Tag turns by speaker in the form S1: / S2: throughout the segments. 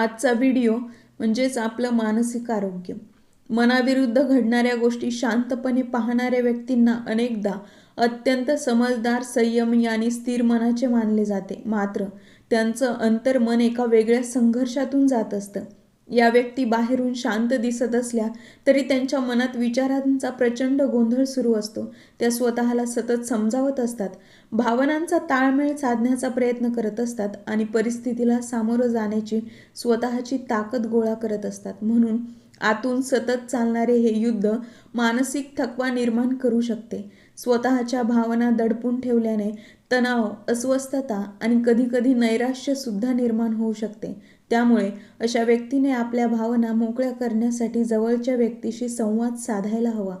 S1: आजचा व्हिडिओ म्हणजेच आपलं मानसिक आरोग्य. मनाविरुद्ध घडणाऱ्या गोष्टी शांतपणे पाहणाऱ्या व्यक्तींना अनेकदा अत्यंत समजदार संयमी आणि स्थिर मनाचे मानले जाते. मात्र त्यांचं अंतर्मन एका वेगळ्या संघर्षातून जात असतं. या व्यक्ती बाहेरून शांत दिसत असल्या तरी त्यांच्या मनात विचारांचा प्रचंड गोंधळ सुरू असतो. त्या स्वतःला सतत समजावत असतात. भावनांचा ताळमेळ साधण्याचा प्रयत्न करत असतात आणि परिस्थितीला सामोरं जाण्याची स्वतःची ताकद गोळा करत असतात. म्हणून आतून सतत चालणारे हे युद्ध मानसिक थकवा निर्माण करू शकते. स्वतःच्या भावना दडपून ठेवल्याने तणाव अस्वस्थता आणि कधीकधी नैराश्य सुद्धा निर्माण होऊ शकते. त्यामुळे अशा व्यक्तीने आपल्या भावना मोकळ्या करण्यासाठी जवळच्या व्यक्तीशी संवाद साधायला हवा.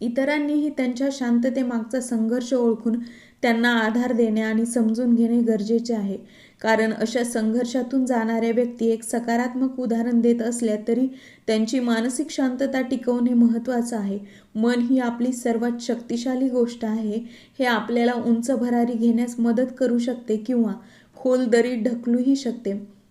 S1: इतरांनीही त्यांच्या शांततेमागचा संघर्ष ओळखून त्यांना आधार देणे आणि समजून घेणे गरजेचे आहे. कारण अशा संघर्षातून जाणाऱ्या व्यक्ती एक सकारात्मक उदाहरण देत असल्या तरी त्यांची मानसिक शांतता टिकवणे महत्त्वाचं आहे. मन ही आपली सर्वात शक्तिशाली गोष्ट आहे. हे आपल्याला उंच भरारी घेण्यास मदत करू शकते किंवा खोल दरीत ढकलूही शकते.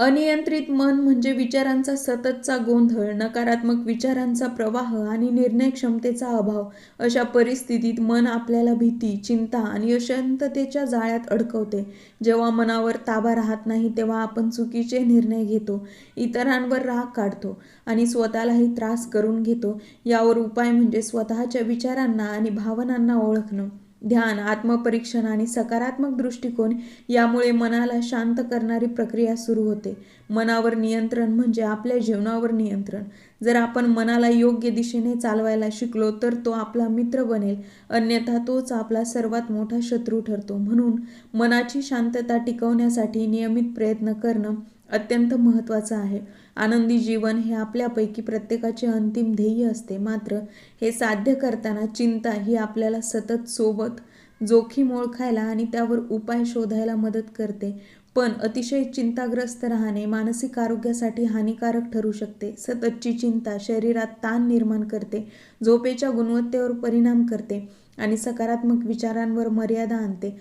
S1: अनियंत्रित मन म्हणजे विचारांचा सततचा गोंधळ नकारात्मक विचारांचा प्रवाह आणि निर्णय क्षमतेचा अभाव. अशा परिस्थितीत मन आपल्याला भीती चिंता आणि अशांततेच्या जाळ्यात अडकवते. जेव्हा मनावर ताबा राहत नाही तेव्हा आपण चुकीचे निर्णय घेतो इतरांवर राग काढतो आणि स्वतःलाही त्रास करून घेतो. यावर उपाय म्हणजे स्वतःच्या विचारांना आणि भावनांना ओळखणं. ध्यान आत्मपरीक्षण आणि सकारात्मक दृष्टिकोन यामुळे मनाला शांत करणारी प्रक्रिया सुरू होते. मनावर नियंत्रण म्हणजे आपल्या जीवनावर नियंत्रण. जर आपण मनाला योग्य दिशेने चालवायला शिकलो तर तो आपला मित्र बनेल. अन्यथा तोच आपला सर्वात मोठा शत्रू ठरतो. म्हणून मनाची शांतता टिकवण्यासाठी नियमित प्रयत्न करणं अत्यंत महत्त्वाचं आहे. आनंदी जीवन हे आपल्यापैकी प्रत्येकाचे अंतिम ध्येय असते. मात्र हे साध्य करताना चिंता ही आपल्याला सतत सोबत जोखीम ओळखायला आणि त्यावर उपाय शोधायला मदत करते. पण अतिशय चिंताग्रस्त राहणे मानसिक आरोग्यासाठी हानिकारक ठरू शकते. सततची चिंता शरीरात ताण निर्माण करते झोपेच्या गुणवत्तेवर परिणाम करते आणि सकारात्मक विचारांवर मर्यादा आणते.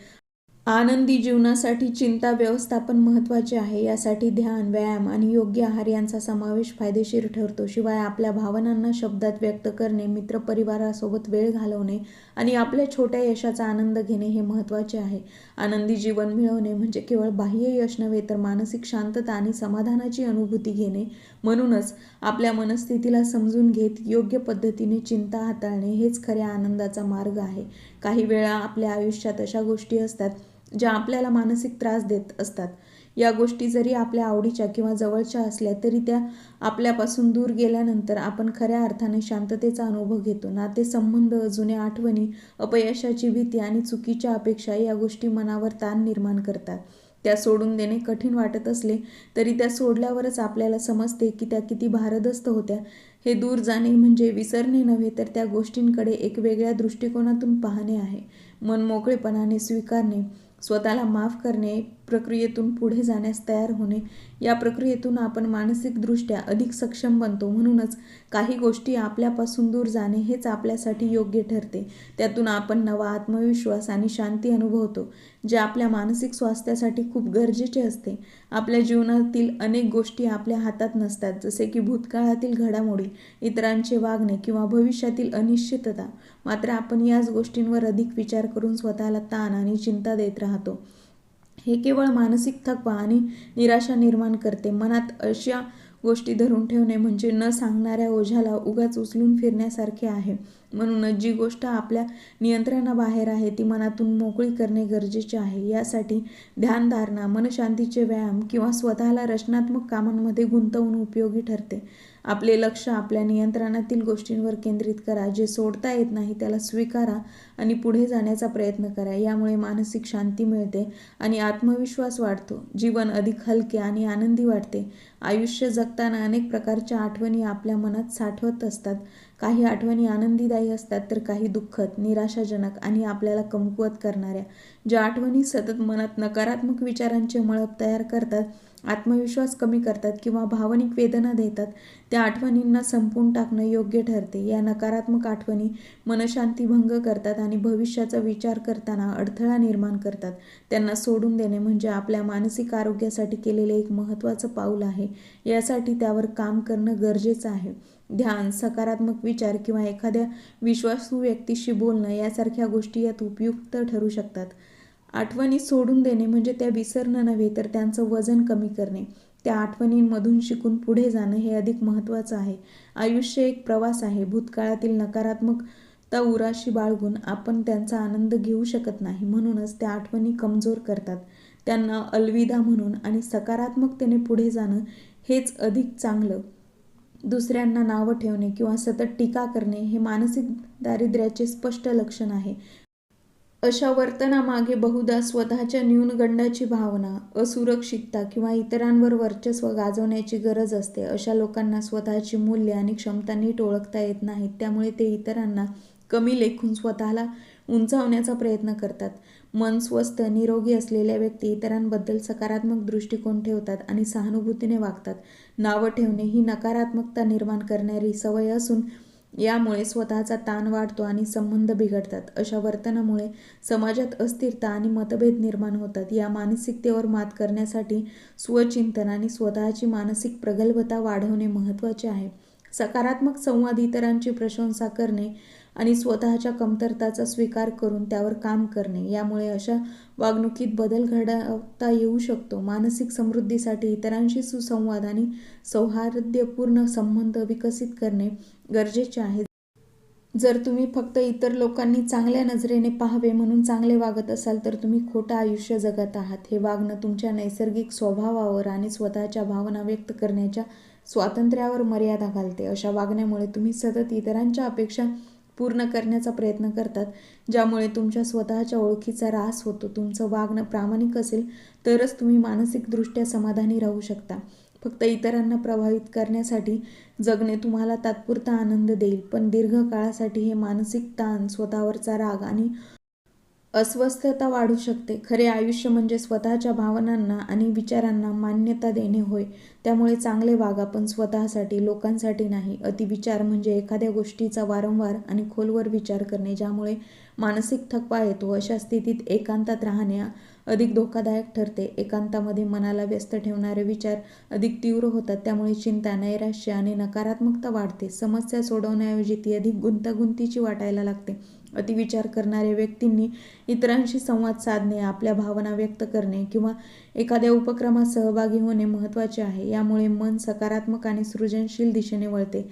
S1: आनंदी जीवनासाठी चिंता व्यवस्थापन महत्त्वाचे आहे. यासाठी ध्यान व्यायाम आणि योग्य आहार यांचा समावेश फायदेशीर ठरतो. शिवाय आपल्या भावनांना शब्दात व्यक्त करणे मित्रपरिवारासोबत वेळ घालवणे आणि आपल्या छोट्या यशाचा आनंद घेणे हे महत्त्वाचे आहे. आनंदी जीवन मिळवणे म्हणजे केवळ बाह्य यश नव्हे तर मानसिक शांतता आणि समाधानाची अनुभूती घेणे. म्हणूनच आपल्या मनस्थितीला समजून घेत योग्य पद्धतीने चिंता हाताळणे हेच खऱ्या आनंदाचा मार्ग आहे. काही वेळा आपल्या आयुष्यात अशा गोष्टी असतात ज्या आपल्याला मानसिक त्रास देत असतात. या गोष्टी जरी आपल्या आवडीच्या किंवा जवळच्या असल्या तरी त्या आपल्यापासून दूर गेल्यानंतर आपण खऱ्या अर्थाने शांततेचा अनुभव घेतो. नातेसंबंध जुन्या आठवणी अपयशाची भीती आणि चुकीच्या अपेक्षा या गोष्टी मनावर ताण निर्माण करतात. त्या सोडून देणे कठीण वाटत असले तरी त्या सोडल्यावरच आपल्याला समजते की त्या किती भारदस्त होत्या. हे दूर जाणे म्हणजे विसरणे नव्हे तर त्या गोष्टींकडे एक वेगळ्या दृष्टिकोनातून पाहणे आहे. मन मोकळेपणाने स्वीकारणे स्वतःला माफ करणे प्रक्रियेतून पुढे जाण्यास तयार होणे या प्रक्रियेतून आपण मानसिकदृष्ट्या अधिक सक्षम बनतो. म्हणूनच काही गोष्टी आपल्यापासून दूर जाणे हेच आपल्यासाठी योग्य ठरते. त्यातून आपण नवा आत्मविश्वास आणि शांती अनुभवतो जे आपल्या मानसिक स्वास्थ्यासाठी खूप गरजेचे असते. आपल्या जीवनातील अनेक गोष्टी आपल्या हातात नसतात जसे की भूतकाळातील घडामोडी इतरांचे वागणे किंवा भविष्यातील अनिश्चितता. मात्र आपण याच गोष्टींवर अधिक विचार करून स्वतःला ताण आणि चिंता देत राहतो. हे केवळ मानसिक थकवा आणि निराशा निर्माण करते. मनात अशा गोष्टी धरून ठेवणे म्हणजे न सांगणाऱ्या ओझ्याला उगाच उचलून फिरण्यासारखे आहे. म्हणूनच जी गोष्ट आपल्या नियंत्रणाबाहेर आहे ती मनातून मोकळी करणे गरजेचे आहे. यासाठी ध्यानधारणा मनशांतीचे व्यायाम किंवा स्वतःला रचनात्मक कामांमध्ये गुंतवून उपयोगी ठरते. आपले लक्ष आपल्या नियंत्रणातील गोष्टींवर केंद्रित करा. जे सोडता येत नाही त्याला स्वीकारा आणि पुढे जाण्याचा प्रयत्न करा. यामुळे मानसिक शांती मिळते आणि आत्मविश्वास वाढतो. जीवन अधिक हलके आणि आनंदी वाटते. आयुष्य जगताना अनेक प्रकारच्या आठवणी आपल्या मनात साठवत असतात. काही आठवणी आनंदीदायी असतात तर काही दुःखद निराशाजनक आणि आपल्याला कमकुवत करणाऱ्या. ज्या आठवणी सतत मनात नकारात्मक विचारांचे मळप तयार करतात आत्मविश्वास कमी करतात किंवा भावनिक वेदना देतात त्या आठवणींना संपून टाकणं योग्य ठरते. या नकारात्मक आठवणी मनशांती भंग करतात आणि भविष्याचा विचार करताना अडथळा निर्माण करतात. त्यांना सोडून देणे म्हणजे आपल्या मानसिक आरोग्यासाठी केलेले एक महत्त्वाचं पाऊल आहे. यासाठी त्यावर काम करणं गरजेचं आहे. ध्यान सकारात्मक विचार किंवा एखाद्या विश्वासू व्यक्तीशी बोलणं यासारख्या गोष्टी यात उपयुक्त ठरू शकतात. आठवणी सोडून देणे म्हणजे त्या विसरणं नव्हे तर त्यांचं वजन कमी करणे. त्या आठवणींमधून शिकून पुढे जाणं हे अधिक महत्त्वाचं आहे. आयुष्य एक प्रवास आहे. भूतकाळातील नकारात्मकता उराशी बाळगून आपण त्यांचा आनंद घेऊ शकत नाही. म्हणूनच त्या आठवणी कमजोर करतात. त्यांना अलविदा म्हणून आणि सकारात्मकतेने पुढे जाणं हेच अधिक चांगलं. दुसऱ्यांना नावं ठेवणे किंवा सतत टीका करणे हे मानसिक दारिद्र्याचे स्पष्ट लक्षण आहे. अशा वर्तनामागे बहुधा स्वतःच्या न्यूनगंडाची भावना असुरक्षितता किंवा इतरांवर वर्चस्व गाजवण्याची गरज असते. अशा लोकांना स्वतःची मूल्य आणि क्षमता नीट ओळखता येत नाहीत. त्यामुळे ते इतरांना कमी लेखून स्वतःला उंचावण्याचा प्रयत्न करतात. मन स्वस्थ निरोगी असलेल्या व्यक्ती इतरांबद्दल सकारात्मक दृष्टिकोन ठेवतात आणि सहानुभूतीने वागतात. नावं ठेवणे ही नकारात्मकता निर्माण करणारी सवय असून यामुळे स्वतःचा ताण वाढतो आणि संबंध बिघडतात. अशा वर्तनामुळे समाजात अस्थिरता आणि मतभेद निर्माण होतात. या मानसिकतेवर मात करण्यासाठी स्वचिंतन आणि स्वतःची मानसिक प्रगल्भता वाढवणे महत्त्वाचे आहे. सकारात्मक संवाद इतरांची प्रशंसा करणे आणि स्वतःच्या कमतरताचा स्वीकार करून त्यावर काम करणे. यामुळे अशा वागणुकीत बदल घडवता येऊ शकतो. मानसिक समृद्धीसाठी इतरांशी सुसंवाद आणि सौहार्दपूर्ण संबंध विकसित करणे गरजेचे आहे. जर तुम्ही फक्त इतर लोकांनी चांगल्या नजरेने पाहावे म्हणून चांगले वागत असाल तर तुम्ही खोटं आयुष्य जगत आहात. हे वागणं तुमच्या नैसर्गिक स्वभावावर आणि स्वतःच्या भावना व्यक्त करण्याच्या स्वातंत्र्यावर मर्यादा घालते. अशा वागण्यामुळे तुम्ही सतत इतरांच्या अपेक्षा पूर्ण करण्याचा प्रयत्न करतात. ज्यामुळे तुमच्या स्वतःच्या ओळखीचा ऱ्हास होतो. तुमचं वागणं प्रामाणिक असेल तरच तुम्ही मानसिकदृष्ट्या समाधानी राहू शकता. फक्त इतरांना प्रभावित करण्यासाठी जगणे तुम्हाला तात्पुरता आनंद देईल. पण दीर्घकाळासाठी हे मानसिक ताण स्वतःवरचा राग आणि अस्वस्थता वाढू शकते. खरे आयुष्य म्हणजे स्वतःच्या भावनांना आणि विचारांना मान्यता देणे होय. त्यामुळे चांगले वागा पण स्वतःसाठी लोकांसाठी नाही. अतिविचार म्हणजे एखाद्या गोष्टीचा वारंवार आणि खोलवर विचार करणे ज्यामुळे मानसिक थकवा येतो. अशा स्थितीत एकांतात राहणे अधिक धोकादायक ठरते. एकांतामध्ये मनाला व्यस्त ठेवणारे विचार अधिक तीव्र होतात. त्यामुळे चिंता नैराश्य आणि नकारात्मकता वाढते. समस्या सोडवण्याऐवजी ती अधिक गुंतागुंतीची वाटायला लागते. अतिविचार करणाऱ्या व्यक्तींनी इतरांशी संवाद साधणे आपल्या भावना व्यक्त करणे किंवा एखाद्या उपक्रमात सहभागी होणे महत्त्वाचे आहे. यामुळे मन सकारात्मक आणि सृजनशील दिशेने वळते.